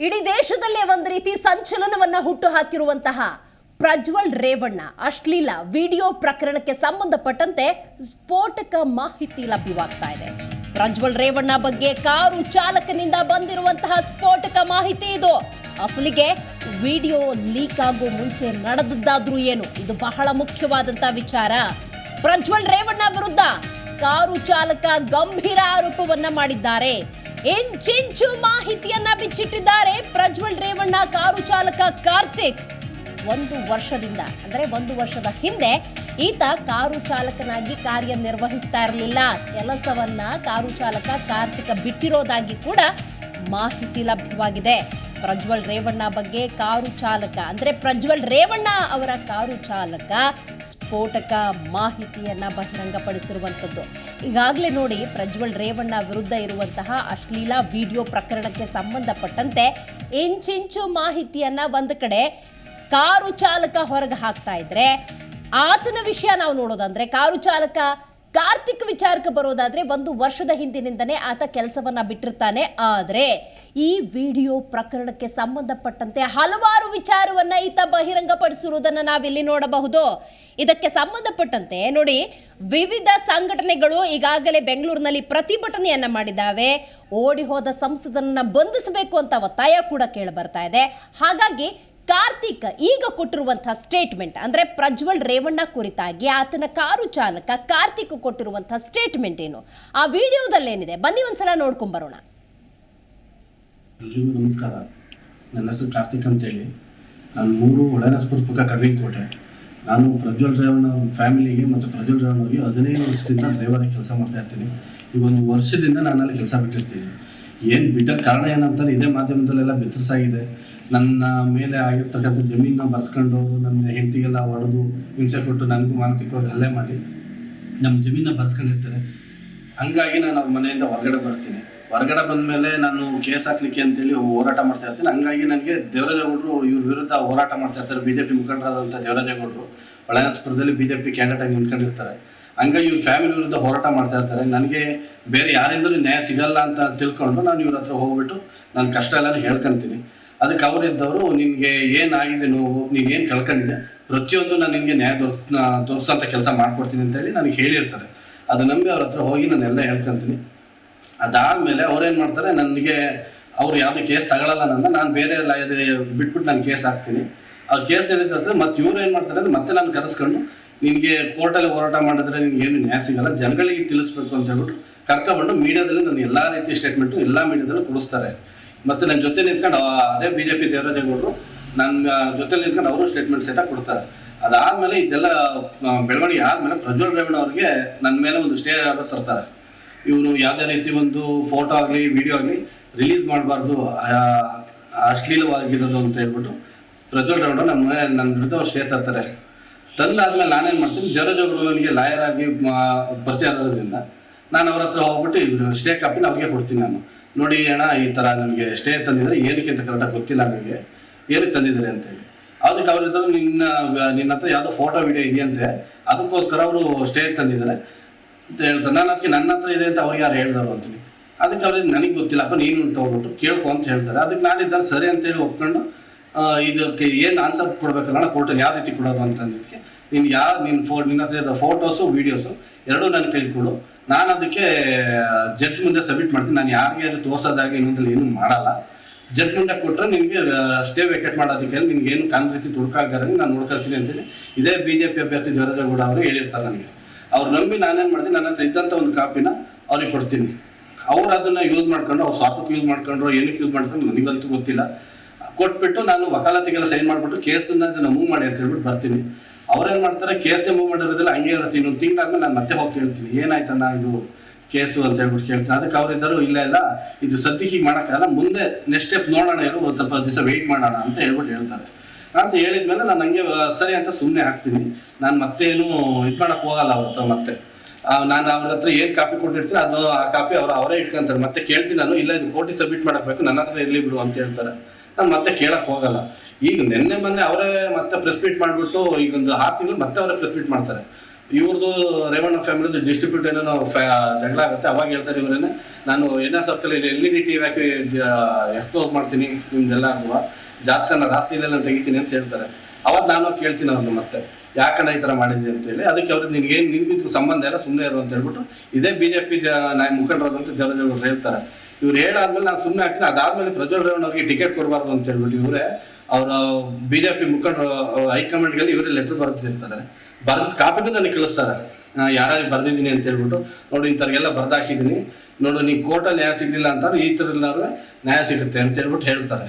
ಇಡೀ ದೇಶದಲ್ಲೇ ಒಂದು ರೀತಿ ಸಂಚಲನವನ್ನ ಹುಟ್ಟು ಹಾಕಿರುವಂತಹ ಪ್ರಜ್ವಲ್ ರೇವಣ್ಣ. ಅಶ್ಲೀಲ ವಿಡಿಯೋ ಪ್ರಕರಣಕ್ಕೆ ಸಂಬಂಧಪಟ್ಟಂತೆ ಸ್ಫೋಟಕ ಮಾಹಿತಿ ಲಭ್ಯವಾಗ್ತಾ ಇದೆ. ಪ್ರಜ್ವಲ್ ರೇವಣ್ಣ ಬಗ್ಗೆ ಕಾರು ಚಾಲಕನಿಂದ ಬಂದಿರುವಂತಹ ಸ್ಫೋಟಕ ಮಾಹಿತಿ ಇದು. ಅಸಲಿಗೆ ವಿಡಿಯೋ ಲೀಕ್ ಆಗೋ ಮುಂಚೆ ನಡೆದದ್ದಾದ್ರೂ ಏನು? ಇದು ಬಹಳ ಮುಖ್ಯವಾದಂತಹ ವಿಚಾರ. ಪ್ರಜ್ವಲ್ ರೇವಣ್ಣ ವಿರುದ್ಧ ಕಾರು ಚಾಲಕ ಗಂಭೀರ ಆರೋಪವನ್ನ ಮಾಡಿದ್ದಾರೆ. ಇಂಚಿಂಚು ಮಾಹಿತಿಯನ್ನ ಬಿಚ್ಚಿಟ್ಟಿದ್ದಾರೆ. ಪ್ರಜ್ವಲ್ ರೇವಣ್ಣ, ಕಾರು ಚಾಲಕ ಕಾರ್ತಿಕ್. ಒಂದು ವರ್ಷದಿಂದ, ಅಂದ್ರೆ ಒಂದು ವರ್ಷದ ಹಿಂದೆ ಈತ ಕಾರು ಚಾಲಕನಾಗಿ ಕಾರ್ಯನಿರ್ವಹಿಸ್ತಾ ಇರಲಿಲ್ಲ. ಕೆಲಸವನ್ನ ಕಾರು ಚಾಲಕ ಕಾರ್ತಿಕ ಬಿಟ್ಟಿರೋದಾಗಿ ಕೂಡ ಮಾಹಿತಿ ಲಭ್ಯವಾಗಿದೆ. ಪ್ರಜ್ವಲ್ ರೇವಣ್ಣ ಬಗ್ಗೆ ಕಾರು ಚಾಲಕ, ಅಂದ್ರೆ ಪ್ರಜ್ವಲ್ ರೇವಣ್ಣ ಅವರ ಕಾರು ಚಾಲಕ ಸ್ಫೋಟಕ ಮಾಹಿತಿಯನ್ನು ಬಹಿರಂಗಪಡಿಸಿರುವಂಥದ್ದು ಈಗಾಗಲೇ ನೋಡಿ, ಪ್ರಜ್ವಲ್ ರೇವಣ್ಣ ವಿರುದ್ಧ ಇರುವಂತಹ ಅಶ್ಲೀಲ ವಿಡಿಯೋ ಪ್ರಕರಣಕ್ಕೆ ಸಂಬಂಧಪಟ್ಟಂತೆ ಇಂಚಿಂಚು ಮಾಹಿತಿಯನ್ನು ಒಂದು ಕಡೆ ಕಾರು ಚಾಲಕ ಹೊರಗೆ ಹಾಕ್ತಾ ಇದ್ರೆ, ಆತನ ವಿಷಯ ನಾವು ನೋಡೋದಂದ್ರೆ, ಕಾರು ಚಾಲಕ ಕಾರ್ತಿಕ್ ವಿಚಾರಕ್ಕೆ ಬರೋದಾದ್ರೆ ಒಂದು ವರ್ಷದ ಹಿಂದಿನಿಂದನೇ ಆತ ಕೆಲಸವನ್ನ ಬಿಟ್ಟಿರ್ತಾನೆ. ಆದರೆ ಈ ವಿಡಿಯೋ ಪ್ರಕರಣಕ್ಕೆ ಸಂಬಂಧಪಟ್ಟಂತೆ ಹಲವಾರು ವಿಚಾರವನ್ನ ಈತ ಬಹಿರಂಗಪಡಿಸಿರುವುದನ್ನು ನಾವಿಲ್ಲಿ ನೋಡಬಹುದು. ಇದಕ್ಕೆ ಸಂಬಂಧಪಟ್ಟಂತೆ ನೋಡಿ, ವಿವಿಧ ಸಂಘಟನೆಗಳು ಈಗಾಗಲೇ ಬೆಂಗಳೂರಿನಲ್ಲಿ ಪ್ರತಿಭಟನೆಯನ್ನ ಮಾಡಿದ್ದಾವೆ. ಓಡಿ ಹೋದ ಸಂಸದನನ್ನ ಬಂಧಿಸಬೇಕು ಅಂತ ಒತ್ತಾಯ ಕೂಡ ಕೇಳಿ ಬರ್ತಾ ಇದೆ. ಹಾಗಾಗಿ ಕಾರ್ತಿಕ್ ಈಗ ಕೊಟ್ಟಿರುವಂತಹ ಸ್ಟೇಟ್ಮೆಂಟ್ ಅಂದ್ರೆ ಪ್ರಜ್ವಲ್ ರೇವಣ್ಣ ಕುರಿತಾಗಿ ಆತನ ಕಾರು ಚಾಲಕ ಕಾರ್ತಿಕ್ ಕೊಟ್ಟಿರುವಂತಹ ಸ್ಟೇಟ್ಮೆಂಟ್ ಏನು? ಆ ವಿಡಿಯೋದಲ್ಲೇನಿದೆ? ಬನ್ನಿ ಒಂದ್ಸಲ ನೋಡ್ಕೊಂಡ್ ಬರೋಣ. ನಮಸ್ಕಾರ. ನನ್ನ ಹೆಸರು ಕಾರ್ತಿಕ್ ಅಂತೇಳಿ. ನಾನು ಮೂರು ಒಳನಸ್ಪುರ ಪಕ್ಕ ಕಡವಿಕೋಟೆ ನಾನು ಪ್ರಜ್ವಲ್ ರೇವಣ್ಣ ಫ್ಯಾಮಿಲಿಗೆ ಮತ್ತು ಪ್ರಜ್ವಲ್ ರೇವಣ್ಣ ಅವರಿಗೆ ಹದಿನೈದು ವರ್ಷದಿಂದ ಡ್ರೈವರಾಗಿ ಕೆಲಸ ಮಾಡ್ತಾ ಇರ್ತೀನಿ. ಈಗ ಒಂದು ವರ್ಷದಿಂದ ನಾನು ಅಲ್ಲಿ ಕೆಲಸ ಬಿಟ್ಟಿರ್ತೀನಿ. ಏನು ಬಿಟ್ಟ ಕಾರಣ ಏನಂತಾರೆ ಇದೇ ಮಾಧ್ಯಮದಲ್ಲೆಲ್ಲ ಬಿತ್ತರಿಸಾಗಿದೆ. ನನ್ನ ಮೇಲೆ ಆಗಿರ್ತಕ್ಕಂಥ ಜಮೀನನ್ನ ಬರ್ಸ್ಕೊಂಡು ನನ್ನ ಹೆಂಡತಿಗೆಲ್ಲ ಹೊಡೆದು ಹಿಂಸೆ ಕೊಟ್ಟು ನನಗೂ ಮಾನಸಿಕವಾಗಿ ಹಲ್ಲೆ ಮಾಡಿ ನಮ್ಮ ಜಮೀನ ಬರ್ಸ್ಕೊಂಡಿರ್ತಾರೆ. ಹಂಗಾಗಿ ನಾನು ಅವ್ರ ಮನೆಯಿಂದ ಹೊರಗಡೆ ಬರ್ತೀನಿ. ಹೊರಗಡೆ ಬಂದಮೇಲೆ ನಾನು ಕೇಸ್ ಹಾಕ್ಲಿಕ್ಕೆ ಅಂತೇಳಿ ಹೋರಾಟ ಮಾಡ್ತಾ ಇರ್ತೀನಿ. ಹಂಗಾಗಿ ನನಗೆ ದೇವರಾಜೇಗೌಡರು ಇವ್ರ ವಿರುದ್ಧ ಹೋರಾಟ ಮಾಡ್ತಾ ಇರ್ತಾರೆ. ಬಿ ಜೆ ಪಿ ಮುಖಂಡರಾದಂಥ ದೇವರಾಜೇಗೌಡರು ಒಳನಾಸ್ಪುರದಲ್ಲಿ ಬಿ ಜೆ ಪಿ ಕ್ಯಾಂಡಿಡೇಟ್ ಆಗಿ ನಿಂತ್ಕೊಂಡಿರ್ತಾರೆ. ಹಂಗಾಗಿ ಇವ್ರ ಫ್ಯಾಮಿಲಿ ವಿರುದ್ಧ ಹೋರಾಟ ಮಾಡ್ತಾ ಇರ್ತಾರೆ. ನನಗೆ ಬೇರೆ ಯಾರಿಂದಲೂ ನ್ಯಾಯ ಸಿಗಲ್ಲ ಅಂತ ತಿಳ್ಕೊಂಡು ನಾನು ಇವ್ರ ಹತ್ರ ಹೋಗ್ಬಿಟ್ಟು ನನ್ನ ಕಷ್ಟ ಎಲ್ಲ ಹೇಳ್ಕೊಂತೀನಿ. ಅದಕ್ಕೆ ಅವರಿದ್ದವರು ನಿನಗೆ ಏನಾಗಿದೆ ನೋವು? ನೀನೇನು ಕಳ್ಕೊಂಡಿದೆ ಪ್ರತಿಯೊಂದು ನಾನು ನಿನಗೆ ನ್ಯಾಯ ತೋರಿಸೋಂಥ ಕೆಲಸ ಮಾಡ್ಕೊಡ್ತೀನಿ ಅಂತ ಹೇಳಿ ನನಗೆ ಹೇಳಿರ್ತಾರೆ. ಅದು ನಂಬಿ ಅವ್ರ ಹತ್ರ ಹೋಗಿ ನಾನೆಲ್ಲ ಹೇಳ್ಕೊಂತೀನಿ. ಅದಾದಮೇಲೆ ಅವ್ರೇನು ಮಾಡ್ತಾರೆ, ನನಗೆ ಅವ್ರು ಯಾವುದೇ ಕೇಸ್ ತಗೊಳಲ್ಲ ನನ್ನ, ನಾನು ಬೇರೆ ಲಾಯರ್ ಬಿಟ್ಬಿಟ್ಟು ನಾನು ಕೇಸ್ ಹಾಕ್ತೀನಿ. ಅವ್ರು ಕೇಸ್ ನಡೀತಾರೆ ಮತ್ತೆ ಇವ್ರು ಏನು ಮಾಡ್ತಾರೆ ಅಂದರೆ, ಮತ್ತೆ ನಾನು ಕರೆಸ್ಕೊಂಡು ನಿನಗೆ ಕೋರ್ಟಲ್ಲಿ ಹೋರಾಟ ಮಾಡಿದ್ರೆ ನಿಮ್ಗೆ ಏನು ನ್ಯಾಯ ಸಿಗಲ್ಲ, ಜನಗಳಿಗೆ ತಿಳಿಸ್ಬೇಕು ಅಂತ ಹೇಳ್ಬಿಟ್ಟು ಕರ್ಕೊಂಡು ಮೀಡಿಯಾದಲ್ಲಿ ನಾನು ಎಲ್ಲ ರೀತಿ ಸ್ಟೇಟ್ಮೆಂಟು ಎಲ್ಲ ಮೀಡಿಯಾದಲ್ಲೂ ಕೊಡಿಸ್ತಾರೆ. ಮತ್ತು ನನ್ನ ಜೊತೆ ನಿಂತ್ಕೊಂಡು ಅದೇ ಬಿ ಜೆ ಪಿ ದೇವರಾಜೇಗೌಡರು, ನನ್ನ ಜೊತೆ ನಿಂತ್ಕೊಂಡು ಅವರು ಸ್ಟೇಟ್ಮೆಂಟ್ ಸಹಿತ ಕೊಡ್ತಾರೆ. ಅದಾದಮೇಲೆ ಇದೆಲ್ಲ ಬೆಳವಣಿಗೆ ಆದಮೇಲೆ ಪ್ರಜ್ವಲ್ ರೇವಣ್ಣ ಅವ್ರಿಗೆ ನನ್ನ ಮೇಲೆ ಒಂದು ಸ್ಟೇ ಆರ್ಡರ್ ತರ್ತಾರೆ. ಇವರು ಯಾವುದೇ ರೀತಿ ಒಂದು ಫೋಟೋ ಆಗಲಿ ವಿಡಿಯೋ ಆಗಲಿ ರಿಲೀಸ್ ಮಾಡಬಾರ್ದು ಅಶ್ಲೀಲವಾಗಿರೋದು ಅಂತ ಹೇಳ್ಬಿಟ್ಟು ಪ್ರಜ್ವಲ್ ರೇವಣ್ಣ ನಮ್ಮ ನನ್ನ ವಿರುದ್ಧ ಒಂದು ಸ್ಟೇ ತರ್ತಾರೆ. ತಂದಾದ್ಮೇಲೆ ನಾನೇನು ಮಾಡ್ತೀನಿ ಜರಜೊಬ್ರು ನನಗೆ ಲಾಯರ್ ಆಗಿ ಪರಿಚಯ ಇರೋದ್ರಿಂದ ನಾನು ಅವ್ರ ಹತ್ರ ಹೋಗ್ಬಿಟ್ಟು ಸ್ಟೇ ಕಾಪಿನ ಅವ್ರಿಗೆ ಕೊಡ್ತೀನಿ ನಾನು. ನೋಡಿ ಅಣ್ಣ, ಈ ಥರ ನನಗೆ ಸ್ಟೇ ತಂದಿದ್ದಾರೆ ಏನಕ್ಕೆ ಅಂತ ಕರೆಕ್ಟಾಗಿ ಗೊತ್ತಿಲ್ಲ ನನಗೆ ಏನಕ್ಕೆ ತಂದಿದ್ದಾರೆ ಅಂತೇಳಿ ಅದಕ್ಕೆ ಅವ್ರಿದ್ರು ನಿನ್ನ ನಿನ್ನ ಹತ್ರ ಯಾವುದೋ ಫೋಟೋ ವಿಡಿಯೋ ಇದೆಯಂತೆ ಅದಕ್ಕೋಸ್ಕರ ಅವರು ಸ್ಟೇ ತಂದಿದ್ದಾರೆ. ಅಂತ ಹೇಳ್ತಾರೆ. ನಾನು ಅದಕ್ಕೆ ನನ್ನ ಹತ್ರ ಇದೆ ಅಂತ ಅವ್ರಿಗೆ ಯಾರು ಹೇಳ್ದಾರು ಅಂತೀನಿ ಅದಕ್ಕೆ ಅವ್ರಿಗೆ ನನಗೆ ಗೊತ್ತಿಲ್ಲಪ್ಪ ನೀನು ಉಂಟು ಹೋಗ್ಬಿಟ್ಟು ಕೇಳ್ಕೊ ಅಂತ ಹೇಳ್ತಾರೆ. ಅದಕ್ಕೆ ನಾನು ಇದ್ದಾನೆ ಸರಿ ಅಂತೇಳಿ ಒಪ್ಕೊಂಡು ಇದಕ್ಕೆ ಏನು ಆನ್ಸರ್ ಕೊಡ್ಬೇಕಲ್ಲ ಕೋರ್ಟಲ್ಲಿ ಯಾವ ರೀತಿ ಕೊಡೋದು ಅಂತಂದಿದ್ದಕ್ಕೆ ನೀನು ಯಾವ ನಿನ್ನ ಫೋ, ನಿನ್ನ ಹತ್ರ ಫೋಟೋಸು ವೀಡಿಯೋಸು ಎರಡೂ ನನ್ನ ಕೈಲಿ ನಾನು ಅದಕ್ಕೆ ಜಡ್ಜ್ ಮುಂದೆ ಸಬ್ಮಿಟ್ ಮಾಡ್ತೀನಿ. ನಾನು ಯಾರಿಗೆ ಅದು ತೋರ್ಸೋದಾಗಿ ಇನ್ನೊಂದಲ್ಲಿ ಏನು ಮಾಡಲ್ಲ. ಜಡ್ಜ್ ಮುಂದೆ ಕೊಟ್ಟರೆ ನಿನಗೆ ಸ್ಟೇ ವೇಕೆಟ್ ಮಾಡೋದಕ್ಕೆ ನಿನ್ಗೆ ಏನು ಕಾನ್ ರೀತಿ ತುಡುಕಾಗ್ದಾರೆ ನಾನು ನೋಡ್ಕೊಳ್ತೀನಿ ಅಂತೇಳಿ ಇದೇ ಬಿ ಜೆ ಪಿ ಅಭ್ಯರ್ಥಿ ಜವರಾಜಗೌಡ ಅವರು ಹೇಳಿರ್ತಾರೆ ನನಗೆ. ಅವ್ರು ನಂಬಿ ನಾನೇನು ಮಾಡ್ತೀನಿ? ನನ್ನ ಹತ್ರ ಇದ್ದಂಥ ಒಂದು ಕಾಪಿನ ಅವ್ರಿಗೆ ಕೊಡ್ತೀನಿ. ಅವ್ರು ಅದನ್ನು ಯೂಸ್ ಮಾಡ್ಕೊಂಡು ಅವ್ರು ಸ್ವಾರ್ಥಕ್ಕೆ ಯೂಸ್ ಮಾಡ್ಕೊಂಡ್ರು, ಏನಕ್ಕೆ ಯೂಸ್ ಮಾಡ್ಕೊಂಡು ನನಗಂತೂ ಗೊತ್ತಿಲ್ಲ. ಕೊಟ್ಬಿಟ್ಟು ನಾನು ವಕಾಲತಿಗೆಲ್ಲ ಸೈನ್ ಮಾಡಿಬಿಟ್ಟು ಕೇಸನ್ನ ಅದನ್ನು ಮೂವ್ ಮಾಡಿ ಅಂತ ಹೇಳ್ಬಿಟ್ಟು ಬರ್ತೀನಿ. ಅವ್ರೇನು ಮಾಡ್ತಾರೆ ಕೇಸ್ನೇ ಮೂವ್ ಮಾಡಿರೋದಿಲ್ಲ ಹಂಗೆ ಇರುತ್ತೆ. ಇನ್ನೊಂದು ತಿಂಗಳಾದ್ಮೇಲೆ ನಾನು ಮತ್ತೆ ಹೋಗಿ ಕೇಳ್ತೀನಿ. ಏನಾಯ್ತಣ್ಣ ಇದು ಕೇಸು ಅಂತ ಹೇಳ್ಬಿಟ್ಟು ಕೇಳ್ತೀನಿ. ಅದಕ್ಕೆ ಅವರಿದ್ದರು ಇಲ್ಲ ಇಲ್ಲ, ಇದು ಸದ್ಯಕ್ಕೆ ಹೀಗೆ ಮಾಡೋಕ್ಕಾಗಲ್ಲ. ಮುಂದೆ ನೆಕ್ಸ್ಟ್ ಸ್ಟೆಪ್ ನೋಡೋಣ ಇರು ಸ್ವಲ್ಪ ದಿವಸ ವೆಯ್ಟ್ ಮಾಡೋಣ ಅಂತ ಹೇಳ್ಬಿಟ್ಟು ಹೇಳ್ತಾರೆ. ಅಂತ ಹೇಳಿದ್ಮೇಲೆ ನಾನು ಹಂಗೆ ಸರಿ ಅಂತ ಸುಮ್ಮನೆ ಹಾಕ್ತೀನಿ. ನಾನು ಮತ್ತೇನು ಇದು ಮಾಡೋಕ್ಕೆ ಹೋಗಲ್ಲ ಅವ್ರ ಹತ್ರ ಮತ್ತೆ. ನಾನು ಅವ್ರ ಹತ್ರ ಏನು ಕಾಪಿ ಕೊಟ್ಟಿರ್ತೀನಿ ಅದು ಆ ಕಾಪಿ ಅವ್ರು, ಅವರೇ ಇಟ್ಕೊಂತಾರೆ. ಮತ್ತೆ ಕೇಳ್ತೀನಿ ನಾನು, ಇಲ್ಲ, ಇದು ಕೋರ್ಟಿಗೆ ಸಬ್ಮಿಟ್ ಮಾಡಬೇಕು ನನ್ನ ಹತ್ರ ಇರಲಿ ಬಿಡು ಅಂತ ಹೇಳ್ತಾರೆ. ನಾನು ಮತ್ತೆ ಕೇಳಕ್ಕೆ ಹೋಗಲ್ಲ. ಈಗ ನಿನ್ನೆ ಮೊನ್ನೆ ಅವರೇ ಮತ್ತೆ ಪ್ರೆಸ್ ಮೀಟ್ ಮಾಡಿಬಿಟ್ಟು ಈಗ ಒಂದು ಆರು ತಿಂಗಳು ಮತ್ತೆ ಅವರೇ ಪ್ರೆಸ್ ಮೀಟ್ ಮಾಡ್ತಾರೆ. ಇವ್ರದ್ದು ರೇವಣ್ಣ ಫ್ಯಾಮಿಲಿದು ಡಿಸ್ಟ್ರಿಬ್ಯೂಟ್ ಏನೋ ಜಗಳ ಆಗುತ್ತೆ. ಅವಾಗ ಹೇಳ್ತಾರೆ ಇವರೇನೆ, ನಾನು ಎನ್ ಎಸ್ ಸರ್ಕಲ್ ಇಲ್ಲಿ L E D T V ಹಾಕಿ ಎಕ್ಸ್ಪೋಸ್ ಮಾಡ್ತೀನಿ ನಿಮ್ದೆಲ್ಲರದು ಜಾತಕನ ರಾತ್ರಿಯಲ್ಲೇ ನಾನು ತೆಗಿತೀನಿ ಅಂತ ಹೇಳ್ತಾರೆ. ಅವಾಗ ನಾನು ಕೇಳ್ತೀನಿ ಅವ್ರನ್ನ ಮತ್ತೆ. ಯಾಕಣ್ಣ ಈ ಥರ ಮಾಡಿದ್ವಿ ಅಂತೇಳಿ ಅದಕ್ಕೆ ಅವ್ರಿಗೆ ನಿನ್ಗೇನು ನಿನ್ಗಿದ್ಕು ಸಂಬಂಧ ಇಲ್ಲ ಸುಮ್ಮನೆ ಇರು ಅಂತ ಹೇಳ್ಬಿಟ್ಟು, ಇದೇ ಬಿ ಜೆ ಪಿ ನಾಯ ಮುಖಂಡರಾದಂಥ ದೇವರಾಜ್ ಹೇಳ್ತಾರೆ. ಇವ್ರು ಹೇಳಾದ್ಮೇಲೆ ನಾನು ಸುಮ್ಮನೆ ಆಗ್ತೀನಿ ಅದಾದ್ಮೇಲೆ ಪ್ರಜ್ವಲ್ ರೇವಣ್ಣ ಅವ್ರಿಗೆ ಟಿಕೆಟ್ ಕೊಡಬಾರ್ದು ಅಂತ ಹೇಳ್ಬಿಟ್ಟು ಇವರೇ, ಅವರ ಬಿ ಜೆ ಪಿ ಮುಖಂಡರು ಹೈಕಮಾಂಡ್ಗೆಲ್ಲ ಇವರೇ ಲೆಟರ್ ಬರೆದಿರ್ತಾರೆ. ಬರೆದ ಕಾಪಿನೂ ನನಗೆ ಕಳಿಸ್ತಾರೆ. ಯಾರು ಬರೆದಿದ್ದೀನಿ ಅಂತ ಹೇಳ್ಬಿಟ್ಟು, ನೋಡಿ ಇಂಥವ್ರಿಗೆಲ್ಲ ಬರ್ದಾಕಿದ್ದೀನಿ. ನೋಡು ನೀ ಕೋರ್ಟಲ್ಲಿ ನ್ಯಾಯ ಸಿಗಲಿಲ್ಲ ಅಂತಾರೆ ಈ ಥರ ನ್ಯಾಯ ಸಿಗುತ್ತೆ ಅಂತ ಹೇಳ್ಬಿಟ್ಟು ಹೇಳ್ತಾರೆ.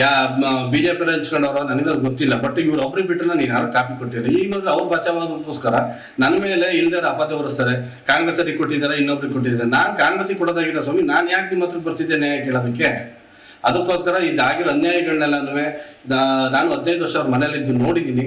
ಯಾ ಬಿಜೆಪಿ ಹಂಚ್ಕೊಂಡವ್ರ, ನನಗೆ ಗೊತ್ತಿಲ್ಲ. ಬಟ್ ಇವ್ರು ಒಬ್ರಿಗೆ ಬಿಟ್ಟರೆ ನಾನು ಯಾರು ಕಾಪಿ ಕೊಟ್ಟಿಲ್ಲ. ಈಗ ನೋಡ್ರಿ, ಅವ್ರು ಬಚಾವಾದಕ್ಕೋಸ್ಕರ ನನ್ನ ಮೇಲೆ ಇಲ್ದಾರ ಅಪಾದ ಹೊರಿಸ್ತಾರೆ. ಕಾಂಗ್ರೆಸ್ ಅವ್ರಿಗೆ ಕೊಟ್ಟಿದ್ದಾರೆ, ಇನ್ನೊಬ್ರಿಗೆ ಕೊಟ್ಟಿದ್ದಾರೆ. ನಾನು ಕಾಂಗ್ರೆಸ್ಸಿಗೆ ಕೊಡೋದಾಗಿರೋ ಸ್ವಾಮಿ, ನಾನು ಯಾಕೆ ನಿಮ್ಮ ಹತ್ರ ಬರ್ತಿದ್ದೆ ನ್ಯಾಯ ಕೇಳೋದಕ್ಕೆ? ಅದಕ್ಕೋಸ್ಕರ ಇದಾಗಿರೋ ಅನ್ಯಾಯಗಳನ್ನೆಲ್ಲನೂ ನಾನು ಹದಿನೈದು ವರ್ಷ ಅವ್ರ ಮನೇಲಿದ್ದು ನೋಡಿದ್ದೀನಿ.